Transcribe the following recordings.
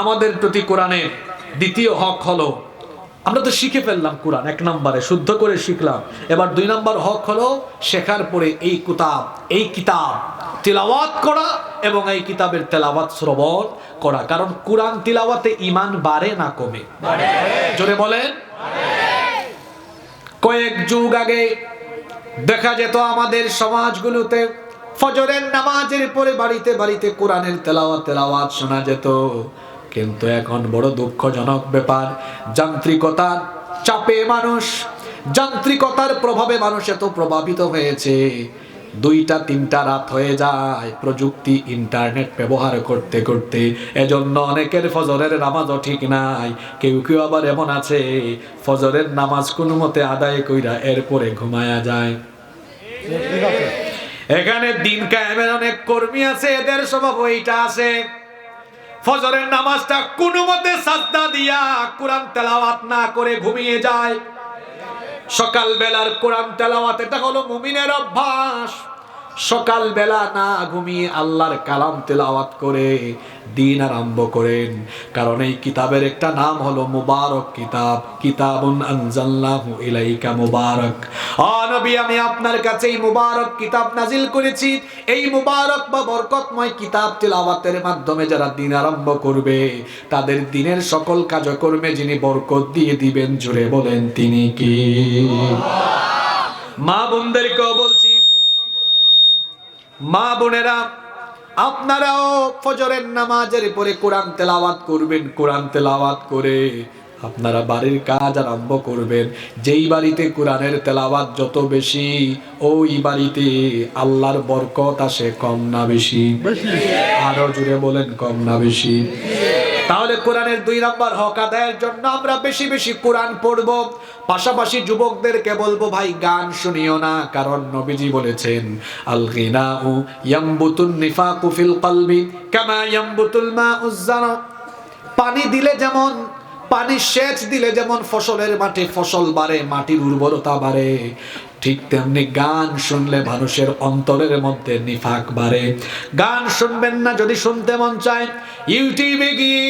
আমাদের প্রতি কোরআনের দ্বিতীয় হক হলো, আমরা তো শিখে ফেললাম কোরআন, এক নম্বরে শুদ্ধ করে শিখলাম। এবার দুই নম্বর হক হলো শেখার পরে এই কিতাব এই কিতাব, তিলাওয়াত করা এবং এই কিতাবের তেলাওয়াত শ্রবণ করা। কারণ কোরআন তিলাওয়াতে ইমান বাড়ে না কমে? জোরে বলেন। কয়েক যুগ আগে দেখা যেত আমাদের সমাজগুলোতে ফজরের নামাজের পরে বাড়িতে বাড়িতে কোরআনের তেলাওয়াত তেলাওয়াত শোনা যেত। কিন্তু এখন বড় দুঃখজনক ব্যাপার। যান্ত্রিকতার চাপে মানুষ যান্ত্রিকতার প্রভাবে মানুষ এত প্রভাবিত হয়েছে। দুইটা তিনটা রাত হয়ে যায় প্রযুক্তি ইন্টারনেট ব্যবহার করতে করতে। এজন্য অনেকের ফজরের নামাজও ঠিক নাই। কেউ কেউ আবার এমন আছে ফজরের নামাজ কোনো মতে আদায় কইরা এরপরে ঘুমায়া যায়। এখানে দিন কায়েমের অনেক কর্মী আছে এদের স্বভাব ওইটা আছে। ফজরের নামাজটা কোনো মতে সাজদা দিয়া কোরআন তেলাওয়াত না করে ঘুমিয়ে যায়। সকাল বেলার কোরআন তেলাওয়াত, এটা হলো মুমিনের অভ্যাস। সকাল বেলা না ঘুমিয়ে আল্লাহর কালাম তেলাওয়াত করে দিন আরম্ভ করেন। কারণ এই কিতাবের একটা নাম হলো মুবারক কিতাব। কিতাবুন আনজালনাহু ইলাইকা মুবারক। আ নবী, আমি আপনার কাছে এই মুবারক কিতাব নাজিল করেছি। এই মুবারক বা বরকতময় কিতাব তেলাওয়াতের মাধ্যমে যারা দিন আরম্ভ করবে, তাদের দিনের সকল কাজকর্মে যিনি বরকত দিয়ে দিবেন জুড়ে বলেন তিনি কি? মা বোনদেরকেও বলছি মা বোনেরা আপনারাও ফজরের নামাজের পরে কোরআন তেলাওয়াত করবেন কোরআন তেলাওয়াত করে আপনারা বাড়ির কাজ আরম্ভ করবেন। যেই বাড়িতে কোরআনের তেলাওয়াত যত বেশি ওই বাড়িতে আল্লাহর বরকত আসে কম না বেশি। আরও জুড়ে বলেন কম না বেশি। তাহলে কোরআনের দুই নাম্বার হক আদায়ের জন্য আমরা বেশি বেশি কোরআন পড়ব। পাশাপাশি যুবকদেরকে বলব, ভাই, গান শুনিও না, কারণ নবীজি বলেছেন আল গিনাউ ইয়ামবুতুন নিফাকু ফিল কলবি কামা ইয়ামবুতুল মাউজ জারা পানি দিলে যেমন, পানি সেচ দিলে যেমন ফসলের মাঠে ফসল বাড়ে, মাটির উর্বরতা বাড়ে। ঠিক তেমনি গান শুনলে মানুষের অন্তরের মধ্যে নিফাক বাড়ে। গান শুনবেন না যদি শুনতে মন চায়। ইউটিউবে গিয়ে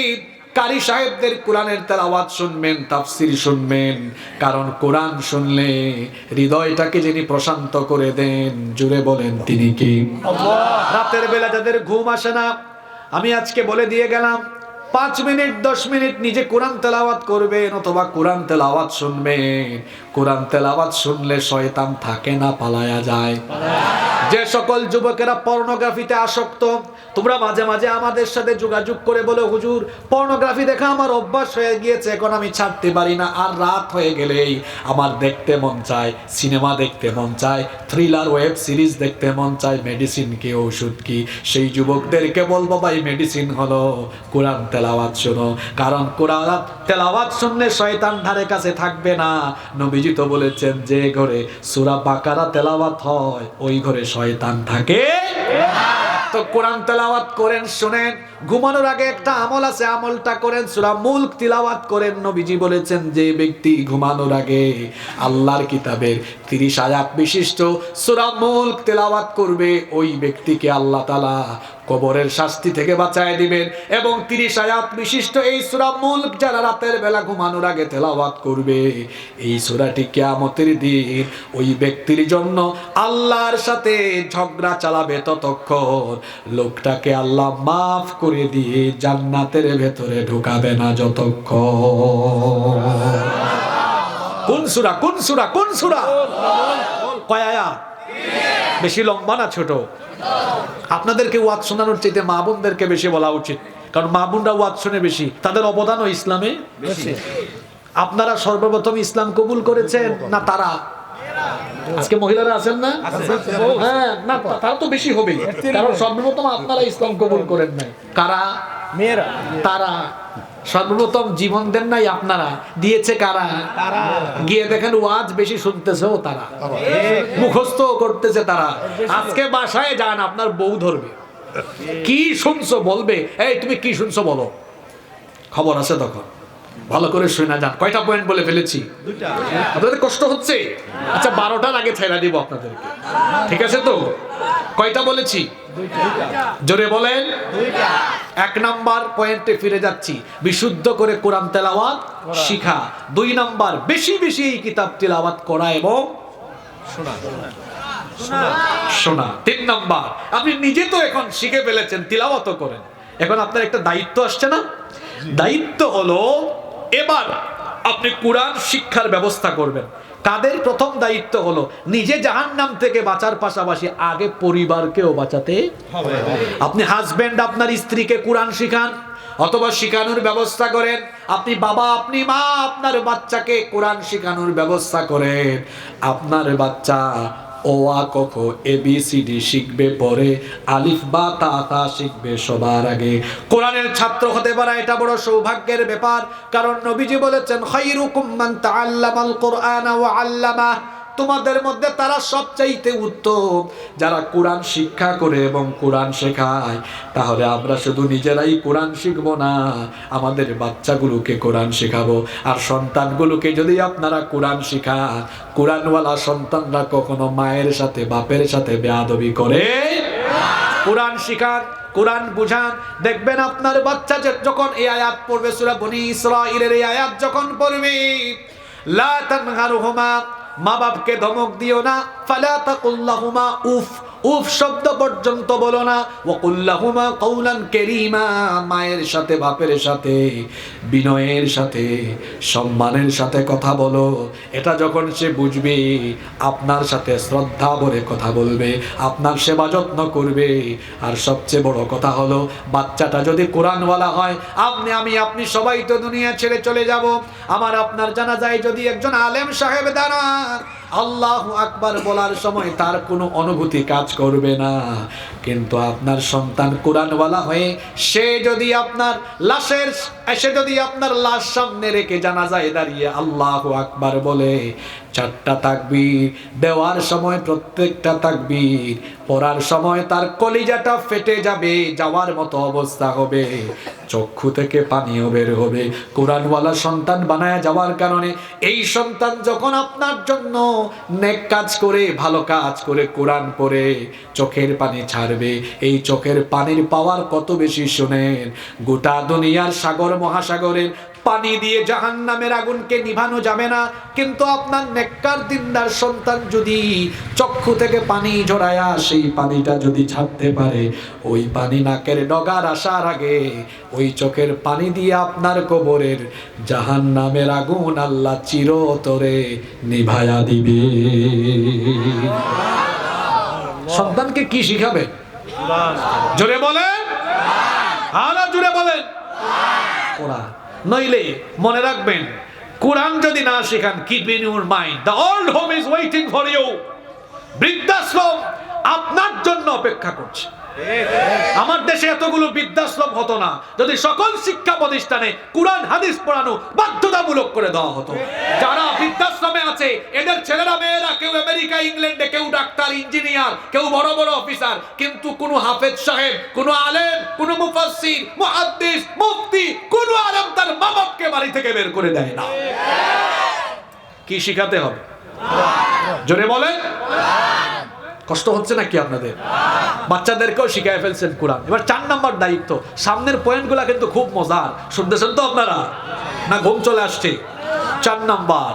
কারি সাহেবদের কোরআনের তার আওয়াজ শুনবেন, তাফসির শুনবেন। কারণ কোরআন শুনলে হৃদয়টাকে যিনি প্রশান্ত করে দেন, জুড়ে বলেন তিনি কি? রাতের বেলা যাদের ঘুম আসে না, আমি আজকে বলে দিয়ে গেলাম পাঁচ মিনিট, দশ মিনিট নিজে কোরআন তেলাওয়াত করবেন অথবা কোরআন তেলাওয়াত শুনবেন। কোরআন তেলাওয়াত শুনলে শয়তান থাকে না, পালায়া যায়। যে সকল যুবকেরা পর্নোগ্রাফিতে আসক্ত, তোমরা মাঝে মাঝে আমাদের সাথে যোগাযোগ করে বলে, হুজুর, পর্নোগ্রাফি দেখা আমার অভ্যাস হয়ে গিয়েছে, এখন আমি ছাড়তে পারি না, আর রাত হয়ে গেলেই আমার দেখতে মন চায়, সিনেমা দেখতে মন চায় থ্রিলার ওয়েব সিরিজ দেখতে মন চায় মেডিসিন কি, ওষুধ কি? সেই যুবকদেরকে বলব ভাই মেডিসিন হলো কোরআন তেলাওয়াত শোনো। কারণ কোরআন তেলাওয়াত শুনলে শয়তান ধারে কাছে থাকবে না। নবীজি তো বলেছেন, যে ঘরে সুরা বাকারা তেলাওয়াত হয়, ওই ঘরে শয়তান থাকে তো কোরআন তেলাওয়াত করেন, শোনেন। ঘুমানোর আগে একটা আমল আছে, আমলটা করেন, সুরা মুলক তিলাওয়াত করেন। নবীজি বলেছেন, যে ব্যক্তি ঘুমানোর আগে আল্লাহর কিতাবের 30 আয়াত বিশিষ্ট সুরা মুলক তেলাওয়াত করবে, ওই ব্যক্তিকে আল্লাহ তাআলা কবরের শাস্তি থেকে বাঁচায় দিবেন এবং 30 আয়াত বিশিষ্ট এই সূরা মুলক যারা রাতের বেলা ঘুমানোর আগে তেলাওয়াত করবে, এই সূরাটি কেয়ামতের দিন ওই ব্যক্তির জন্য আল্লাহর সাথে ঝগড়া চালাবে ততক্ষণ। লোকটাকে আল্লাহ মাফ করে দিয়ে জান্নাতের ভেতরে ঢুকাবে না যতক্ষণ। কোন সুরা কোন সুরা কোন সুরা? কয় বেশি লম্বা না, ছোট? আপনাদেরকে ওয়াজ শোনানোর চাইতে মা বোনদেরকে বেশি বলা উচিত। কারণ মা বোনরা ওয়াজ শোনে বেশি তাদের অবদানও ইসলামে আপনারা সর্বপ্রথম ইসলাম কবুল করেছেন না তারা? আজকে মহিলারা আছেন না? হ্যাঁ না তারা তো বেশি হবেই। কারণ সর্বপ্রথম আপনারা ইসলাম কবুল করেন নাই। কারা? মেয়েরা। তারা। সর্বপ্রথম জীবন দেন নাই আপনারা। দিয়েছে কারা? গিয়ে দেখেন ওয়াজ বেশি শুনতেছেও তারা। মুখস্থ করতেছে তারা। আজকে বাসায় যান আপনার বউ ধরবে। কি শুনছো বলবে? এই তুমি কি শুনছো বলো। খবর আছে তখন। ভালো করে শুনে যান। কয়টা পয়েন্ট বলে ফেলেছি? আপনাদের কষ্ট হচ্ছে? আচ্ছা বারোটার আগে ছেড়া দিব আপনাদেরকে। ঠিক আছে তো? কয়টা বলেছি? জোরে বলেন। এক নাম্বার পয়েন্টে ফিরে যাচ্ছি। বিশুদ্ধ করে কোরআন তেলাওয়াত শিখা। দুই নাম্বার বেশি বেশি এই কিতাব তেলাওয়াত করা এবং শোনা। তিন নাম্বার আপনি নিজে তো এখন শিখে ফেলেছেন তিলাওয়াত করেন। এখন আপনার একটা দায়িত্ব আসছে না? দায়িত্ব হলো এবার আপনি কোরআন শিক্ষার ব্যবস্থা করবেন। তাদের প্রথম দায়িত্ব হলো নিজে জাহান্নাম থেকে বাঁচার পাশাপাশি আগে পরিবারকেও বাঁচাতে হবে। আপনি হাজবেন্ড আপনার স্ত্রীকে কোরআন শিখান, অথবা শিখানোর ব্যবস্থা করেন। আপনি বাবা, আপনি মা, আপনার বাচ্চাকে কোরআন শিখানোর ব্যবস্থা করেন। আপনার বাচ্চা ও আ ক খ, এ, বি, সি, ডি শিখবে পরে, আলিফ, বা, তা তা শিখবে সবার আগে। কোরআনের ছাত্র হতে পারা এটা বড় সৌভাগ্যের ব্যাপার, কারণ নবীজি বলেছেন, খায়রুকুম মান তাআল্লামাল কোরআন ওয়া আল্লামা তোমাদের মধ্যে তারা সবচাইতে উত্তম। যারা কোরআন শিক্ষা করে এবং কোরআন শেখায়, তাহলে আমরা শুধু নিজেরাই কোরআন শিখব না, আমাদের বাচ্চাগুলোকে কোরআন শেখাবো। আর সন্তানগুলোকে যদি আপনারা কোরআন শিখান, কোরআনওয়ালা সন্তানরা কখনো মায়ের সাথে, বাপের সাথে বেয়াদবি করে। কোরআন শিখান, কোরআন বুঝান। দেখবেন আপনার বাচ্চা যে যখন এই আয়াত পড়বে, সুরা বনি ইসরাঈলের এই আয়াত যখন পড়বে, লা তানহারুহুমা মা বাপকে ধমক দিও না। ফালা তাকুল্লাহুমা উফ। উফ, শব্দ পর্যন্ত বলো না। ওয়াকুল্লাহুমা কৌলান কেরিমা, মায়ের সাথে, বাপের সাথে, বিনয়ের সাথে, সম্মানের সাথে কথা বলো। এটা যখন সে বুঝবে, আপনার সাথে শ্রদ্ধা ভরে কথা বলবে, আপনার সেবা যত্ন করবে। আর সবচেয়ে বড় কথা হলো, বাচ্চাটা যদি কোরআনওয়ালা হয়, আপনি, আমি, আপনি সবাই তো দুনিয়া ছেড়ে চলে যাব। আমার আপনার জানা যায় যদি একজন আলেম সাহেব দাঁড়ান আল্লাহ আকবার বলার সময় তার কোনো অনুভূতি কাজ করবে না। কিন্তু আপনার সন্তান কোরআনওয়ালা হয়ে, সে যদি আপনার লাশের, সে যদি আপনার লাশ সামনে রেখে জানা যায় দাঁড়িয়ে আল্লাহ আকবার বলে, চারটা তাকবীর দেওয়ার সময়, প্রত্যেকটা তাকবীর পড়ার সময় তার কলিজাটা ফেটে যাবে, যাওয়ার মতো অবস্থা হবে। চক্ষু থেকে পানিও বের হবে। কোরআনওয়ালা সন্তান বানায় যাওয়ার কারণে এই সন্তান যখন আপনার জন্য নেক কাজ করে, ভালো কাজ করে, কোরআন পড়ে, চোখের পানি ছাড়বে, এই চোখের পানির পাওয়ার কত বেশি শোনেন। গোটা দুনিয়ার সাগর মহাসাগরের পানি দিয়ে জাহান নামের আগুনকে নিভানো যাবে না। কিন্তু আপনার নেককার দিনদার সন্তান যদি চক্ষু থেকে পানি ঝরায়া সেই পানিটা যদি ছাড়তে পারে ওই পানি নাকের ডগার আসার আগে ওই চোখের পানি দিয়ে আপনার কবরের জাহান নামের আগুন আল্লাহ চিরতরে নিভায়া দিবে। সন্তানকে কি শিখাবে? জোরে বলেন। আরও জোরে বলেন। কোরআন। নইলে মনে রাখবেন, কোরআন যদি না শেখান keep in your mind the old home is waiting for you বৃদ্ধাশ্রম আপনার জন্য অপেক্ষা করছে। আমার দেশে এতগুলো বৃদ্ধাশ্রম হতো না। যদি সকল শিক্ষা প্রতিষ্ঠানে কোরআন, হাদিস পড়ানো বাধ্যতামূলক করে দেওয়া হতো। যারা বৃদ্ধাশ্রমে আছে, এদের ছেলেরা, মেয়েরা, কেউ আমেরিকা, ইংল্যান্ডে, কেউ ডাক্তার, ইঞ্জিনিয়ার, কেউ বড় বড় অফিসার, কিন্তু কোনো হাফেজ সাহেব, কোনো আলেম, কোনো মুফাসসির, মুহাদ্দিস, মুফতি, কোনো আলেম তার মা বাপকে বাড়ি থেকে বের করে দেয় না। কি শিখাতে হবে? জোরে বলেন। কষ্ট হচ্ছে নাকি আপনাদের? বাচ্চাদেরকেও শিখাই ফেলছেন কোরআন। এবার চার নাম্বার দায়িত্ব সামনের পয়েন্টগুলা কিন্তু খুব মজার। শুনতেছেন তো আপনারা? না ঘুম চলে আসছে। চার নাম্বার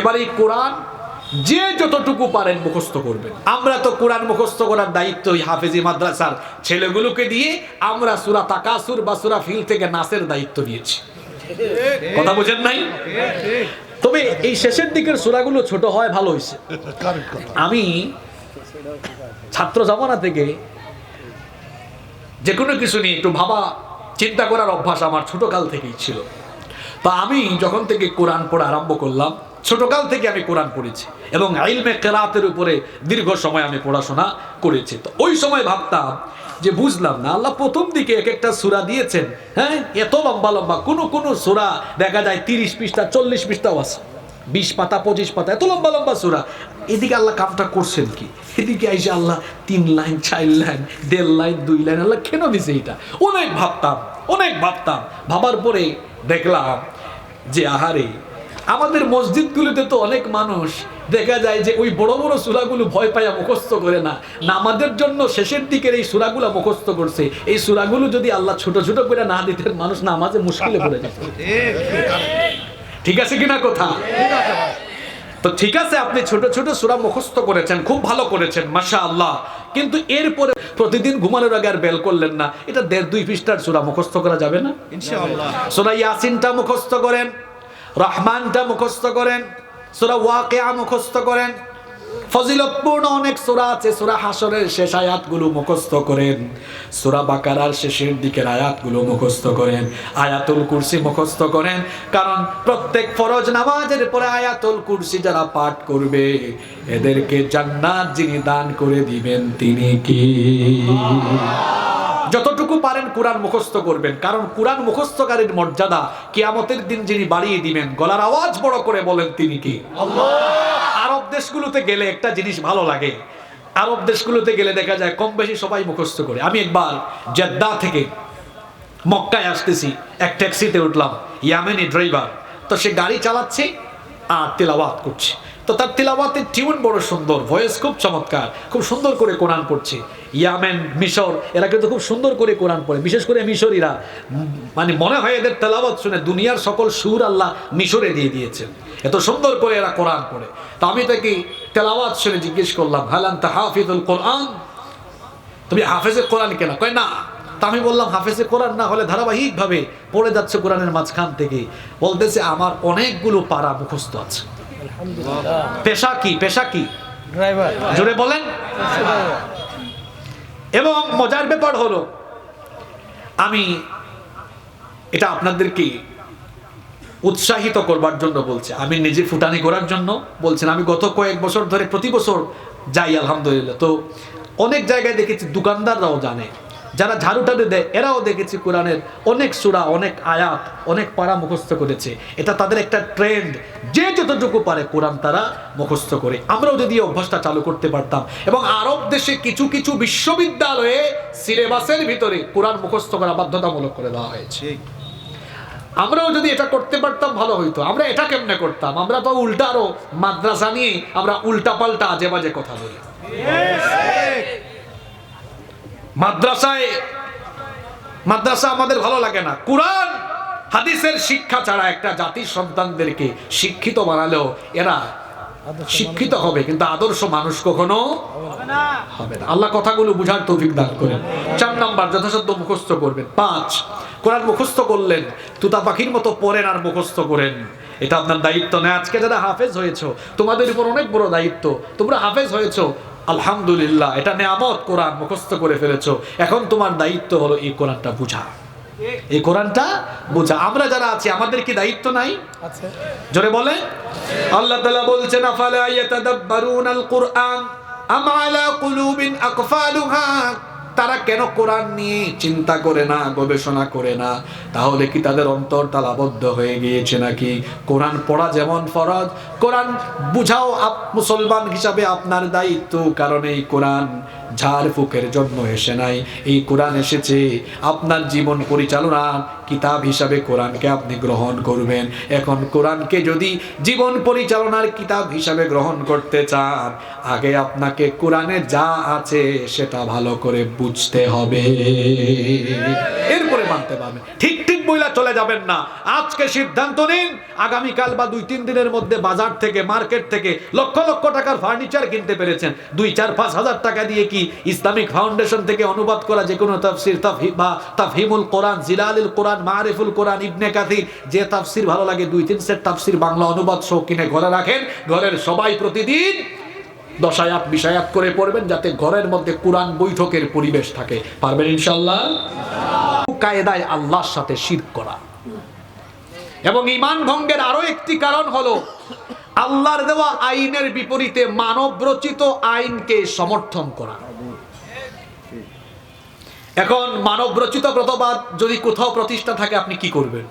এবার এই কোরআন যে যতটুকু পারেন মুখস্থ করবেন। আমরা তো কোরআন মুখস্থ করার দায়িত্ব ওই হাফেজি মাদ্রাসার ছেলেগুলোকে দিয়ে আমরা সুরা তাকাসুর বা সুরা ফিল থেকে নাচের দায়িত্ব নিয়েছি। কথা বোঝেন নাই? তবে এই শেষের দিকের সুরাগুলো ছোট হয় ভালো হয়েছে। আমি ছাত্র জামানা থেকে যে কোনো কিছু নিয়ে একটু ভাবা, চিন্তা করার অভ্যাস আমার ছোটকাল থেকেই ছিল। তো আমি যখন থেকে কোরআন পড়া আরম্ভ করলাম, ছোটকাল থেকে আমি কোরআন পড়েছি এবং আইলমে কেরাতের উপরে দীর্ঘ সময় আমি পড়াশোনা করেছি। তো ওই সময় ভাবতাম যে বুঝলাম না, আল্লাহ প্রথম দিকে এক একটা সুরা দিয়েছেন হ্যাঁ? এত লম্বা লম্বা, কোনো কোনো সুরা দেখা যায় তিরিশ পৃষ্ঠা, চল্লিশ পৃষ্ঠাও আছে। বিশ পাতা, পঁচিশ পাতা, এত লম্বা লম্বা সুরা। এদিকে আল্লাহ কামটা করছেন কি? এদিকে আইসে আল্লাহ তিন লাইন, চার লাইন, দেড় লাইন, দুই লাইন, আল্লাহ কেন দিছে এটা? অনেক ভাবতাম অনেক ভাবতাম। ভাবার পরে দেখলাম যে, আহারে, আমাদের মসজিদগুলোতে তো অনেক মানুষ। দেখা যায় যে, ওই বড় বড় সুরাগুলো ভয় পাইয়া মুখস্থ করে না। নামাজের জন্য শেষের দিকের এই সুরাগুলো মুখস্থ করছে। এই সুরাগুলো যদি আল্লাহ ছোট ছোট করে না দিতেন, মানুষ না নামাজে মুশকিলে পড়ে যেত। ঠিক আছে কিনা কথা? তো ঠিক আছে আপনি ছোট ছোট সুরা মুখস্থ করেছেন খুব ভালো করেছেন মাসা আল্লাহ কিন্তু এরপরে প্রতিদিন ঘুমানোর আগে আর বেল করলেন না। এটা দেড় দুই পৃষ্ঠার সুরা মুখস্থ করা যাবে না? ইনশাআল্লাহ। সুরা ইয়াসিনটা মুখস্থ করেন রহমানটা মুখস্থ করেন সুরা ওয়াকেয়া মুখস্থ করেন ফজিলতপূর্ণ অনেক সূরা আছে। সূরা হাসরের শেষ আয়াতগুলো মুখস্থ করেন। সূরা বাকারার শেষের দিকের আয়াতগুলো মুখস্থ করেন। আয়াতুল কুরসি মুখস্থ করেন। কারণ প্রত্যেক ফরজ নামাজের পরে আয়াতুল কুরসি যারা পাঠ করবে, এদেরকে জান্নাত যিনি দান করে দিবেন তিনি কি? যতটুকু পারেন কোরআন মুখস্থ করবেন। কারণ কোরআন মুখস্থকারীর মর্যাদা কিয়ামতের দিন যিনি বাড়িয়ে দিবেন, গলার আওয়াজ বড় করে বলেন তিনি কি? আরব দেশগুলোতে গেলে একটা জিনিস ভালো লাগে। আরব দেশগুলোতে গেলে দেখা যায় কম বেশি সবাই মুখস্থ করে। আমি একবার জেদ্দা থেকে মক্কায় আসতেছি, এক ট্যাক্সিতে উঠলাম, ইয়ামেনি ড্রাইভার। তো সে গাড়ি চালাচ্ছে আর তেলাওয়াত করছে। তো তার তেলাওয়াতের টিউন বড় সুন্দর, ভয়েস খুব চমৎকার, খুব সুন্দর করে কোরআন পড়ছে। ইয়ামেন, মিশর, এরা কিন্তু খুব সুন্দর করে কোরআন পড়ে। বিশেষ করে মিশরীরা মানে মনে হয় এদের তেলাওয়াত শুনে দুনিয়ার সকল সুর আল্লাহ মিশরে দিয়ে দিয়েছেন। এত সুন্দর করে এরা কোরআন পড়ে। তা আমি তাকে তেলাওয়াত শুনে জিজ্ঞেস করলাম হালান তা হাফিজুল কোরআন? তুমি হাফেজে কোরআন কেনা? কয় না। তা আমি বললাম হাফেজে কোরআন না হলে ধারাবাহিকভাবে পড়ে যাচ্ছে কোরআনের মাঝখান থেকে। বলতেছে আমার অনেকগুলো পারা মুখস্থ আছে। পেশা কি? পেশা কি? ড্রাইভার। জোরে বলেন। এবং মজার ব্যাপার হলো আমি এটা আপনাদেরকে উৎসাহিত করবার জন্য বলছে। আমি নিজে ফুটানি করার জন্য বলছেন, আমি গত কয়েক বছর ধরে প্রতি বছর যাই, আলহামদুলিল্লাহ। তো অনেক জায়গায় দেখেছি, দোকানদাররাও জানে। যারা ঝাড়ু টাড়ু দেয়, এরাও দেখেছি কোরআনের অনেক সুরা, অনেক আয়াত, অনেক পারা মুখস্থ করেছে। এটা তাদের একটা ট্রেন্ড যে যতটুকু পারে কোরআন তারা মুখস্থ করে। আমরাও যদি অভ্যাসটা চালু করতে পারতাম এবং আরব দেশে কিছু কিছু বিশ্ববিদ্যালয়ে সিলেবাসের ভিতরে কোরআন মুখস্থ করা বাধ্যতামূলক করে দেওয়া হয়েছে। আমরাও যদি এটা করতে পারতাম, ভালো হইতো। আমরা এটা কেমনে করতাম? আমরা তো উল্টা আরও মাদ্রাসা নিয়ে আমরা উল্টা পাল্টা আজে বাজে কথা বলি। মাদ্রাসায়, মাদ্রাসা আমাদের ভালো লাগে না। কোরআন, হাদিসের শিক্ষা ছাড়া একটা জাতির সন্তানদেরকে শিক্ষিত বানালেও এরা শিক্ষিত হবে কিন্তু আদর্শ মানুষ কখনো হবে না। আল্লাহ কথাগুলো বুঝার তৌফিক দান করেন। চার নাম্বার যথাসাধ্য মুখস্থ করবেন। পাঁচ কোরআন মুখস্থ করলেন তুতা পাখির মতো পড়েন আর মুখস্থ করেন। এটা আপনার দায়িত্ব নয় আজকে যারা হাফেজ হয়েছো তোমাদের উপর অনেক বড় দায়িত্ব। তোমরা হাফেজ হয়েছো আলহামদুলিল্লাহ এটা নেয়ামত কোরআন মুখস্থ করে ফেলেছো। এখন তোমার দায়িত্ব হলো এই কোরআনটা বুঝা। এই কোরআনটা বোঝা। আমরা যারা আছি আমাদের কি দায়িত্ব নাই? জোরে বলে আল্লাহ তালা বলছেন আফালা ইয়াতাদাব্বারুনাল কুরআন? আম আলা কুলুবিন আকফালুহা? তারা কেন কোরআন নিয়ে চিন্তা করে না, গবেষণা করে না? তাহলে কি তাদের অন্তর তালাবদ্ধ হয়ে গিয়েছে নাকি? কোরআন পড়া যেমন ফরজ, কোরআন বুঝাও আপ মুসলমান হিসাবে আপনার দায়িত্ব, কারণ এই কোরআন ঝাড় ফুকের জন্য এসে নাই। এই কোরআন এসেছে আপনার জীবন পরিচালনা কিতাব হিসাবে কোরআনকে আপনি গ্রহণ করবেন। এখন কোরআনকে যদি জীবন পরিচালনার কিতাব হিসাবে গ্রহণ করতে চান, আগে আপনাকে কোরআনে যা আছে সেটা ভালো করে বুঝতে হবে। এরপরে মানতে পারবেন ঠিক ঠিক বইলা চলে যাবেন না। আজকে সিদ্ধান্ত নিন, আগামীকাল বা দুই, তিন দিনের মধ্যে বাজার থেকে, মার্কেট থেকে লক্ষ লক্ষ টাকার ফার্নিচার কিনতে পেরেছেন। দুই, চার, পাঁচ হাজার টাকা দিয়ে কি ইসলামিক ফাউন্ডেশন থেকে অনুবাদ করা যে কোনো তাফসির বা তাফহিমুল কোরআন, জিলালিল কোরআন মারিফুল কোরআন, ইবনে কাথির যে তাফসির ভালো লাগে, দুই, তিন সেট তাফসির বাংলা অনুবাদ সহ কিনে ঘরে রাখেন। ঘরের সবাই প্রতিদিন দশায়াত, বিষায়াত করে পড়বেন যাতে ঘরের মধ্যে কোরআন বৈঠকের পরিবেশ থাকে। পারবেন ইনশাল্লাহ কায়দায় আল্লাহর সাথে শির করা। এবং ইমান ভঙ্গের আরও একটি কারণ হলো, আল্লাহর দেওয়া আইনের বিপরীতে মানব রচিত আইনকে সমর্থন করা। এখন মানব রচিত ব্রতবাদ যদি কোথাও প্রতিষ্ঠা থাকে, আপনি কি করবেন?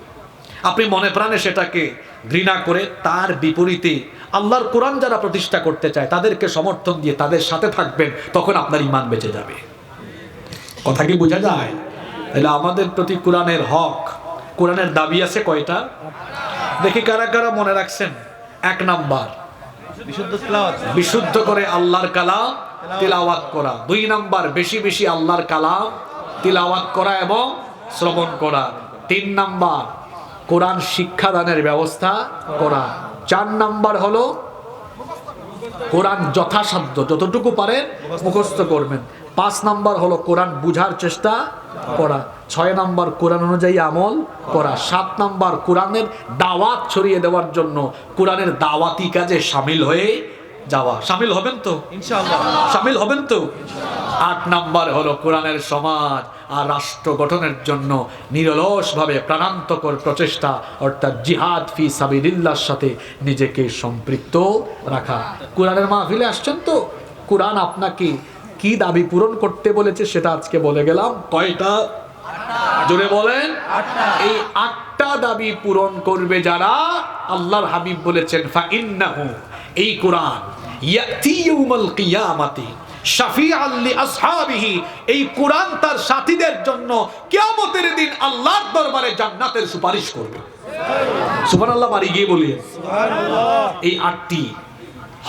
আপনি মনে প্রাণে সেটাকে ঘৃণা করে তার বিপরীতে আল্লাহর কোরআন যারা প্রতিষ্ঠা করতে চায় তাদেরকে সমর্থন দিয়ে তাদের সাথে থাকবেন তখন আপনার ইমান বেঁচে যাবে। কথা কি বোঝা যায়? তাহলে আমাদের প্রতি কোরআনের হক কোরআনের দাবি আছে কয়টা? দেখি কারা কারা মনে রাখছেন? এক নাম্বার বিশুদ্ধ করে আল্লাহর কালাম তিলাওয়াত করা। দুই নাম্বার বেশি বেশি আল্লাহর কালাম তিলাওয়াত করা এবং শ্রবণ করা। তিন নাম্বার কোরআন শিক্ষাদানের ব্যবস্থা করা। চার নাম্বার হলো কোরআন যথাসাধ্য, যতটুকু পারেন মুখস্থ করবেন। পাঁচ নাম্বার হলো কোরআন বুঝার চেষ্টা করা। ছয় নাম্বার কোরআন অনুযায়ী আমল করা। সাত নাম্বার কোরআনের দাওয়াত ছড়িয়ে দেওয়ার জন্য কোরআনের দাওয়াতি কাজে সামিল হয়ে যাওয়া। সামিল হবেন তো? ইনশাআল্লাহ। সামিল হবেন তো? আট নাম্বার হলো কোরআনের সমাজ আর রাষ্ট্র গঠনের জন্য নিরলসভাবে প্রাণান্তকর প্রচেষ্টা অর্থাৎ জিহাদ ফি সাবিলিল্লাহর সাথে নিজেকে সম্পৃক্ত রাখা। কোরআনের মাহফিলে আসছেন তো? কোরআন আপনাকে কি দাবি পূরণ করতে বলেছে সেটা আজকে বলে গেলাম। কয়টা? জোরে বলেন। এই আটটা দাবি পূরণ করবে যারা? আল্লাহর হাবিব বলেছেন ফা ইন্নাহু এই কোরআন ইয়াতি ইয়াউমাল কিয়ামাতি এই কোরআন তার সাথীদের জন্য কিয়ামতের দিন আল্লাহর দরবারে জান্নাতের সুপারিশ করবে। সুবহানাল্লাহ বাড়ি গিয়ে বলি এই আটটি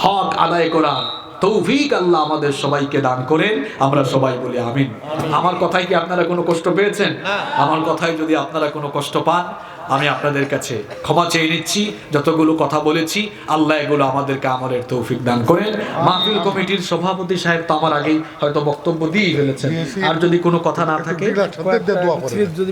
হক আদায় করা তৌফিক আল্লাহ আমাদের সবাইকে দান করেন আমরা সবাই বলি আমিন। আমার কথায় কি আপনারা কোনো কষ্ট পেয়েছেন? আমার কথায় যদি আপনারা কোনো কষ্ট পান আমি আপনাদের কাছে ক্ষমা চেয়ে নিচ্ছি যতগুলো কথা বলেছি আল্লাহ এগুলো আমাদেরকে আমলের তৌফিক দান করেন। মাহফিল কমিটির সভাপতি সাহেব তো আমার আগেই হয়তো বক্তব্য দিয়েই ফেলেছেন। আর যদি কোনো কথা না থাকে যদি